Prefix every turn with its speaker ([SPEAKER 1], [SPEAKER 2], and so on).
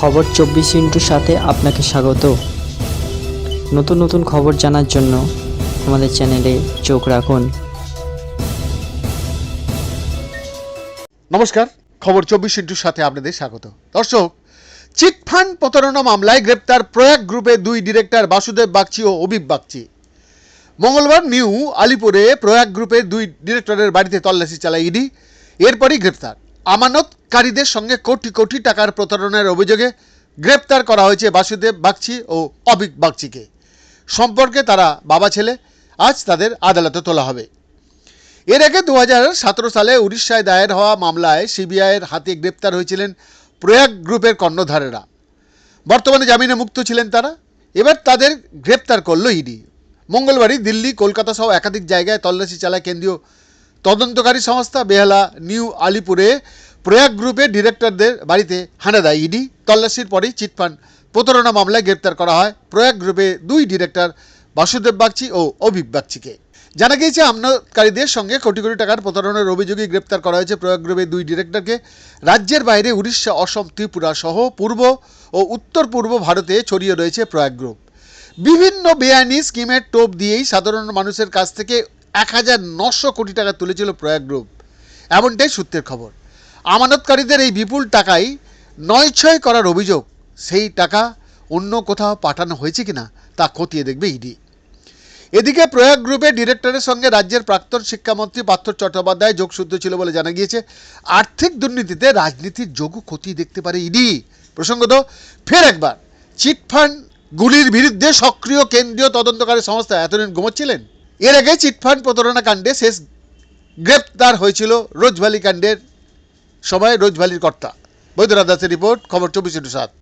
[SPEAKER 1] খবর চব্বিশ ইন্টুর সাথে আপনাকে স্বাগত। নতুন নতুন খবর জানার জন্য আমাদের চ্যানেলে চোখ রাখুন।
[SPEAKER 2] নমস্কার, খবর চব্বিশ ইন্টুর সাথে আপনাদের স্বাগত। দর্শক, চিটফান্ড প্রতারণা মামলায় গ্রেপ্তার প্রয়াগ গ্রুপের দুই ডিরেক্টর বাসুদেব বাগচি ও অভিক বাগচি। মঙ্গলবার নিউ আলিপুরে প্রয়াগ গ্রুপের দুই ডিরেক্টরের বাড়িতে তল্লাশি চালায় ইডি, এরপরই গ্রেপ্তার। আমানতকারীদের সঙ্গে কোটি কোটি টাকার প্রতারণার অভিযোগে গ্রেপ্তার করা হয়েছে বাসুদেব বাগচি ও অভিক বাগচিকে। সম্পর্কে তারা বাবা ছেলে, আজ তাদের আদালতে তোলা হবে। এর আগে দু সালে উড়িষ্যায় দায়ের হওয়া মামলায় সিবিআইয়ের হাতে গ্রেপ্তার হয়েছিলেন প্রয়াগ গ্রুপের কর্ণধারেরা। বর্তমানে জামিনে মুক্ত ছিলেন তারা। এবার তাদের গ্রেপ্তার করল ইডি। মঙ্গলবারই দিল্লি, কলকাতা সহ একাধিক জায়গায় তল্লাশি চালায় কেন্দ্রীয় তদন্তকারী সংস্থা বেহালা নিউ আলিপুরে প্রয়াগ গ্রুপের ডিরেক্টরদের বাড়িতে হানা দেয় ইডি। তল্লাশির পরেই চিটফান্ড প্রতারণা মামলায় গ্রেপ্তার করা হয় প্রয়াগ গ্রুপের দুই ডিরেক্টর, বাসুদেব বাগচি ও অভিক বাগচিকে। জানা গিয়েছে আমদানিকারীদের সঙ্গে কোটি কোটি টাকার প্রতারণার অভিযোগে গ্রেপ্তার করা হয়েছে প্রয়াগ গ্রুপের দুই ডিরেক্টরকে। রাজ্যের বাইরে উড়িষ্যা, অসম, ত্রিপুরা সহ পূর্ব ও উত্তর পূর্ব ভারতে ছড়িয়ে রয়েছে প্রয়াগ গ্রুপ। বিভিন্ন বেআইনি স্কিমের টোপ দিয়েই সাধারণ মানুষের কাছ থেকে এক হাজার নশো কোটি টাকা তুলেছিল প্রয়াগ গ্রুপ। এমনটাই সূত্রের খবর। আমানতকারীদের এই বিপুল টাকাই নয় ছয় করার অভিযোগ, সেই টাকা অন্য কোথাও পাঠানো হয়েছে কিনা তা খতিয়ে দেখবে ইডি। এদিকে প্রয়াগ গ্রুপের ডিরেক্টরের সঙ্গে রাজ্যের প্রাক্তন শিক্ষামন্ত্রী পার্থ চট্টোপাধ্যায় যোগসূত্র ছিল বলে জানা গিয়েছে। আর্থিক দুর্নীতিতে রাজনীতির যোগও ক্ষতি দেখতে পারে ইডি। প্রসঙ্গত, ফের একবার, চিটফান্ড গুলির বিরুদ্ধে সক্রিয় কেন্দ্রীয় তদন্তকারী সংস্থা এতদিন ঘুমোচ্ছিলেন? এর আগে চিটফান্ড প্রতারণা কাণ্ডে শেষ গ্রেপ্তার হয়েছিল রোজভ্যালি কাণ্ডের সময় রোজভ্যালির কর্তা। বৈদ্যনাথ দাসের রিপোর্ট, খবর চব্বিশ সাত।